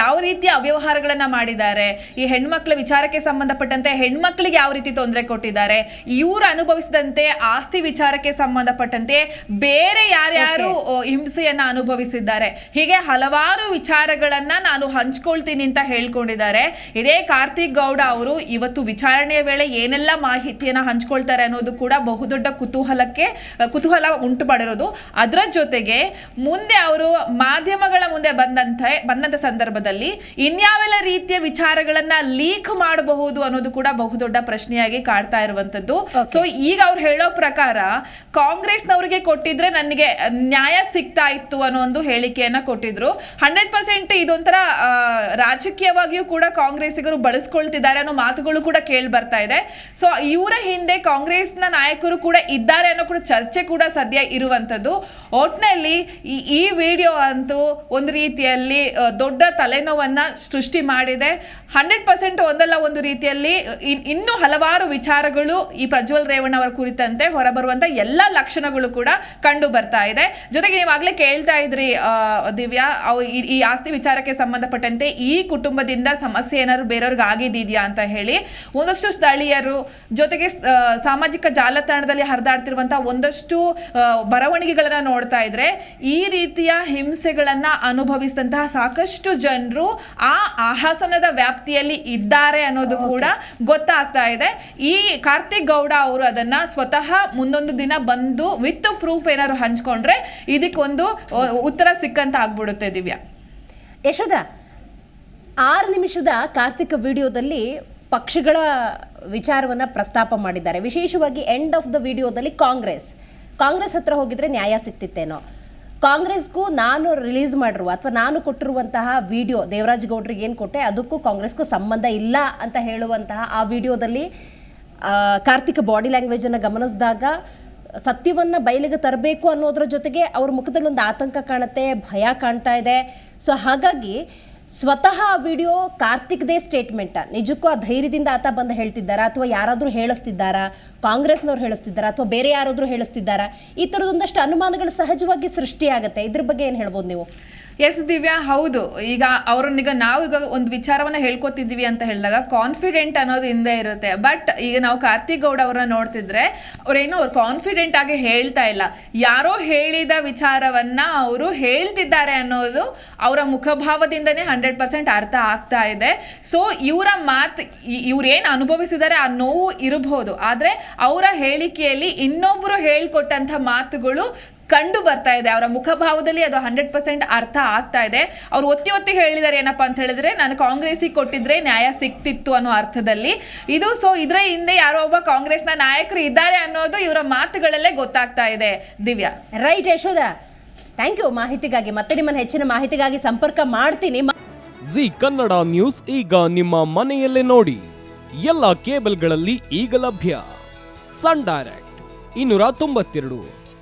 ಯಾವ ರೀತಿಯ ಅವ್ಯವಹಾರಗಳನ್ನು ಮಾಡಿದ್ದಾರೆ ಈ ಹೆಣ್ಮಕ್ಳ ವಿಚಾರಕ್ಕೆ ಸಂಬಂಧಪಟ್ಟಂತೆ ಹೆಣ್ಮಕ್ಳಿಗೆ ಯಾವ ರೀತಿ ತೊಂದರೆ ಕೊಟ್ಟಿದ್ದಾರೆ ಇವರು ಅನುಭವಿಸಿದಂತೆ ಆಸ್ತಿ ವಿಚಾರಕ್ಕೆ ಸಂಬಂಧಪಟ್ಟಂತೆ ಬೇರೆ ಯಾರ್ಯಾರು ಹಿಂಸೆಯನ್ನ ಅನುಭವಿಸಿದ್ದಾರೆ. ಹೀಗೆ ಹಲವಾರು ವಿಚಾರಗಳನ್ನ ನಾನು ಹಂಚ್ಕೊಳ್ತೀನಿ ಅಂತ ಹೇಳ್ಕೊಂಡಿದ್ದಾರೆ. ಇದೇ ಕಾರ್ತಿಕ್ ಗೌಡ ಅವರು ಇವತ್ತು ವಿಚಾರಣೆಯ ವೇಳೆ ಏನೆಲ್ಲ ಮಾಹಿತಿಯನ್ನ ಹಂಚ್ಕೊಳ್ತಾರೆ ಅನ್ನೋದು ಕೂಡ ಬಹುದೊಡ್ಡ ಕುತೂಹಲಕ್ಕೆ ಕುತೂಹಲ ಉಂಟು ಮಾಡಿರೋದು. ಅದರ ಜೊತೆಗೆ ಮುಂದೆ ಅವರು ಮಾಧ್ಯಮಗಳ ಮುಂದೆ ಬಂದಂತೆ ಬಂದಂತ ಸಂದರ್ಭದಲ್ಲಿ ಇನ್ಯಾವೆಲ್ಲ ರೀತಿಯ ವಿಚಾರಗಳನ್ನ ಲೀಕ್ ಮಾಡಬಹುದು ಅನ್ನೋದು ಕೂಡ ಬಹುದೊಡ್ಡ ಪ್ರಶ್ನೆಯಾಗಿ ಕಾಡ್ತಾ ಇರುವಂತದ್ದು ಸೊ ಈಗ ಅವ್ರು ಹೇಳೋ ಪ್ರಕಾರ ಕಾಂಗ್ರೆಸ್ನವರಿಗೆ ಕೊಟ್ಟಿದ್ರೆ ನನಗೆ ನ್ಯಾಯ ಸಿಗ್ತಾ ಇತ್ತು ಅನ್ನೋ ಒಂದು ಹೇಳಿಕೆಯನ್ನ ಕೊಟ್ಟಿದ್ರು. ಹಂಡ್ರೆಡ್ ಪರ್ಸೆಂಟ್ ಇದೊಂಥರ ರಾಜಕೀಯವಾಗಿಯೂ ಕೂಡ ಕಾಂಗ್ರೆಸ್ಸಿಗರು ಬಳಸ್ಕೊಳ್ತಿದ್ದಾರೆ ಅನ್ನೋ ಮಾತುಗಳು ಕೂಡ ಕೇಳಿ ಬರ್ತಾ ಇದೆ. ಸೊ ಇವರ ಹಿಂದೆ ಕಾಂಗ್ರೆಸ್ನ ನಾಯಕರು ಕೂಡ ಇದ್ದಾರೆ ಅನ್ನೋ ಕೂಡ ಚರ್ಚೆ ಕೂಡ ಸದ್ಯ ಇರುವಂತದ್ದು ಒಟ್ನಲ್ಲಿ ಈ ಈ ವಿಡಿಯೋ ಅಂತೂ ಒಂದು ರೀತಿಯಲ್ಲಿ ದೊಡ್ಡ ತಲೆನೋವನ್ನ ಸೃಷ್ಟಿ ಮಾಡಿದೆ. ಹಂಡ್ರೆಡ್ ಪರ್ಸೆಂಟ್ ಒಂದಲ್ಲ ಒಂದು ರೀತಿಯಲ್ಲಿ, ಇನ್- ಇನ್ನೂ ಹಲವಾರು ವಿಚಾರಗಳು ಈ ಪ್ರಜ್ವಲ್ ರೇವಣ್ಣ ಅವರ ಕುರಿತಂತೆ ಹೊರಬರುವಂತ ಎಲ್ಲ ಲಕ್ಷಣಗಳು ಕೂಡ ಕಂಡು ಬರ್ತಾ ಇದೆ. ಜೊತೆಗೆ ನೀವಾಗಲೇ ಕೇಳ್ತಾ ಇದ್ರಿ ದಿವ್ಯಾ, ಅವು ಈ- ಆಸ್ತಿ ವಿಚಾರಕ್ಕೆ ಸಂಬಂಧಪಟ್ಟಂತೆ ಈ ಕುಟುಂಬದಿಂದ ಸಮಸ್ಯೆ ಏನಾದ್ರು ಬೇರೆಯವ್ರಿಗೆ ಆಗಿದೆಯಾ ಅಂತ ಹೇಳಿ, ಒಂದಷ್ಟು ಸ್ಥಳೀಯರು, ಜೊತೆಗೆ ಸಾಮಾಜಿಕ ಜಾಲತಾಣದಲ್ಲಿ ಹರಿದಾಡ್ತಿರುವಂತಹ ಒಂದಷ್ಟು ಬರವಣಿಗೆಗಳನ್ನು ನೋಡ್ತಾ ಇದ್ರೆ, ಈ ರೀತಿಯ ಹಿಂಸೆಗಳನ್ನ ಅನುಭವಿಸಿದಂತಹ ಸಾಕಷ್ಟು ಜನರು ಆ ಆಹಾಸನದ ವ್ಯಾಪ್ತಿಯಲ್ಲಿ ಇದ್ದಾರೆ ಅನ್ನೋದು ಕೂಡ ಗೊತ್ತಾಗ್ತಾ ಇದೆ. ಈ ಕಾರ್ತಿಕ್ ಗೌಡ ಅವರು ಅದನ್ನ ಸ್ವತಃ ಮುಂದೊಂದು ದಿನ ಬಂದು ವಿತ್ ಪ್ರೂಫ್ ಏನಾದ್ರು ಹಂಚ್ಕೊಂಡ್ರೆ ಇದಕ್ಕೊಂದು ಉತ್ತರ ಸಿಕ್ಕಂತ ಆಗ್ಬಿಡುತ್ತೆ ದಿವ್ಯಾ. ಯಶೋಧ ಆರು ನಿಮಿಷದ ಕಾರ್ತಿಕ ವಿಡಿಯೋದಲ್ಲಿ ಪಕ್ಷಗಳ ವಿಚಾರವನ್ನು ಪ್ರಸ್ತಾಪ ಮಾಡಿದ್ದಾರೆ. ವಿಶೇಷವಾಗಿ ಎಂಡ್ ಆಫ್ ದ ವಿಡಿಯೋದಲ್ಲಿ ಕಾಂಗ್ರೆಸ್. ಕಾಂಗ್ರೆಸ್ ಹತ್ರ ಹೋಗಿದ್ರೆ ನ್ಯಾಯ ಸಿಕ್ತಿತ್ತೇನೋ. ಕಾಂಗ್ರೆಸ್ಗೂ ನಾನು ರಿಲೀಸ್ ಮಾಡಿರುವ ಅಥವಾ ನಾನು ಕೊಟ್ಟಿರುವಂತಹ ವಿಡಿಯೋ ದೇವರಾಜ್ ಗೌಡ್ರಿಗೆ ಏನು ಕೊಟ್ಟೆ, ಅದಕ್ಕೂ ಕಾಂಗ್ರೆಸ್ಗೂ ಸಂಬಂಧ ಇಲ್ಲ ಅಂತ ಹೇಳುವಂತಹ ಆ ವಿಡಿಯೋದಲ್ಲಿ ಕಾರ್ತಿಕ ಬಾಡಿ ಲ್ಯಾಂಗ್ವೇಜನ್ನು ಗಮನಿಸಿದಾಗ, ಸತ್ಯವನ್ನು ಬಯಲಿಗೆ ತರಬೇಕು ಅನ್ನೋದ್ರ ಜೊತೆಗೆ ಅವ್ರ ಮುಖದಲ್ಲಿ ಒಂದು ಆತಂಕ ಕಾಣುತ್ತೆ, ಭಯ ಕಾಣ್ತಾ ಇದೆ. ಸೊ ಹಾಗಾಗಿ ಸ್ವತಃ ಆ ವಿಡಿಯೋ ಕಾರ್ತಿಕ್ದೇ ಸ್ಟೇಟ್ಮೆಂಟ ನಿಜಕ್ಕೂ ಆ ಧೈರ್ಯದಿಂದ ಆತ ಬಂದು ಹೇಳ್ತಿದ್ದಾರಾ? ಅಥವಾ ಯಾರಾದರೂ ಹೇಳಿಸ್ತಿದ್ದಾರಾ? ಕಾಂಗ್ರೆಸ್ನವ್ರು ಹೇಳಿಸ್ತಿದ್ದಾರಾ? ಅಥವಾ ಬೇರೆ ಯಾರಾದರೂ ಹೇಳಿಸ್ತಿದ್ದಾರಾ? ಈ ಥರದೊಂದಷ್ಟು ಅನುಮಾನಗಳು ಸಹಜವಾಗಿ ಸೃಷ್ಟಿಯಾಗುತ್ತೆ. ಇದ್ರ ಬಗ್ಗೆ ಏನು ಹೇಳ್ಬೋದು ನೀವು? ಎಸ್ ದಿವ್ಯಾ, ಹೌದು. ಈಗ ಅವ್ರನ್ನೀಗ ನಾವು ಈಗ ಒಂದು ವಿಚಾರವನ್ನ ಹೇಳ್ಕೊತಿದ್ವಿ ಅಂತ ಹೇಳಿದಾಗ ಕಾನ್ಫಿಡೆಂಟ್ ಅನ್ನೋದು ಹಿಂದೆ ಇರುತ್ತೆ. ಬಟ್ ಈಗ ನಾವು ಕಾರ್ತಿಕ್ ಗೌಡ ಅವರನ್ನ ನೋಡ್ತಿದ್ರೆ ಅವ್ರೇನು ಅವ್ರು ಕಾನ್ಫಿಡೆಂಟ್ ಆಗಿ ಹೇಳ್ತಾ ಇಲ್ಲ. ಯಾರೋ ಹೇಳಿದ ವಿಚಾರವನ್ನ ಅವರು ಹೇಳ್ತಿದ್ದಾರೆ ಅನ್ನೋದು ಅವರ ಮುಖಭಾವದಿಂದನೇ ಹಂಡ್ರೆಡ್ ಪರ್ಸೆಂಟ್ ಅರ್ಥ ಆಗ್ತಾ ಇದೆ. ಸೊ ಇವರ ಮಾತು ಇವ್ರೇನು ಅನುಭವಿಸಿದ್ದಾರೆ ಆ ನೋವು ಇರಬಹುದು. ಆದರೆ ಅವರ ಹೇಳಿಕೆಯಲ್ಲಿ ಇನ್ನೊಬ್ಬರು ಹೇಳ್ಕೊಟ್ಟಂಥ ಮಾತುಗಳು ಕಂಡು ಬರ್ತಾ ಇದೆ. ಅವರ ಮುಖಭಾವದಲ್ಲಿ ಅದು ಹಂಡ್ರೆಡ್ ಪರ್ಸೆಂಟ್ ಅರ್ಥ ಆಗ್ತಾ ಇದೆ. ಅವ್ರು ಒತ್ತಿ ಒತ್ತಿ ಹೇಳಿದ್ದಾರೆ ಏನಪ್ಪಾ ಅಂತ ಹೇಳಿದ್ರೆ ನಾನು ಕಾಂಗ್ರೆಸ್ಸಿಗೆ ಕೊಟ್ಟಿದ್ರೆ ನ್ಯಾಯ ಸಿಕ್ತಿತ್ತು ಅನ್ನೋ ಅರ್ಥದಲ್ಲಿ. ಇದು ಸೊ ಇದರ ಹಿಂದೆ ಯಾರೋ ಒಬ್ಬ ಕಾಂಗ್ರೆಸ್ನ ನಾಯಕರು ಇದ್ದಾರೆ ಅನ್ನೋದು ಇವರ ಮಾತುಗಳಲ್ಲೇ ಗೊತ್ತಾಗ್ತಾ ಇದೆ. Divya. Right Yashodha. Thank you ಮಾಹಿತಿಗಾಗಿ ಮತ್ತೆ ನಿಮ್ಮನ್ನು ಹೆಚ್ಚಿನ ಮಾಹಿತಿಗಾಗಿ ಸಂಪರ್ಕ ಮಾಡ್ತೀನಿ. ಜಿ ಕನ್ನಡ ನ್ಯೂಸ್ ಈಗ ನಿಮ್ಮ ಮನೆಯಲ್ಲೇ ನೋಡಿ. ಎಲ್ಲ ಕೇಬಲ್ಗಳಲ್ಲಿ ಈಗ ಲಭ್ಯ. ಸನ್ ಡೈರೆಕ್ಟ್ ಇನ್ನೂರ ತೊಂಬತ್ತೆರಡು.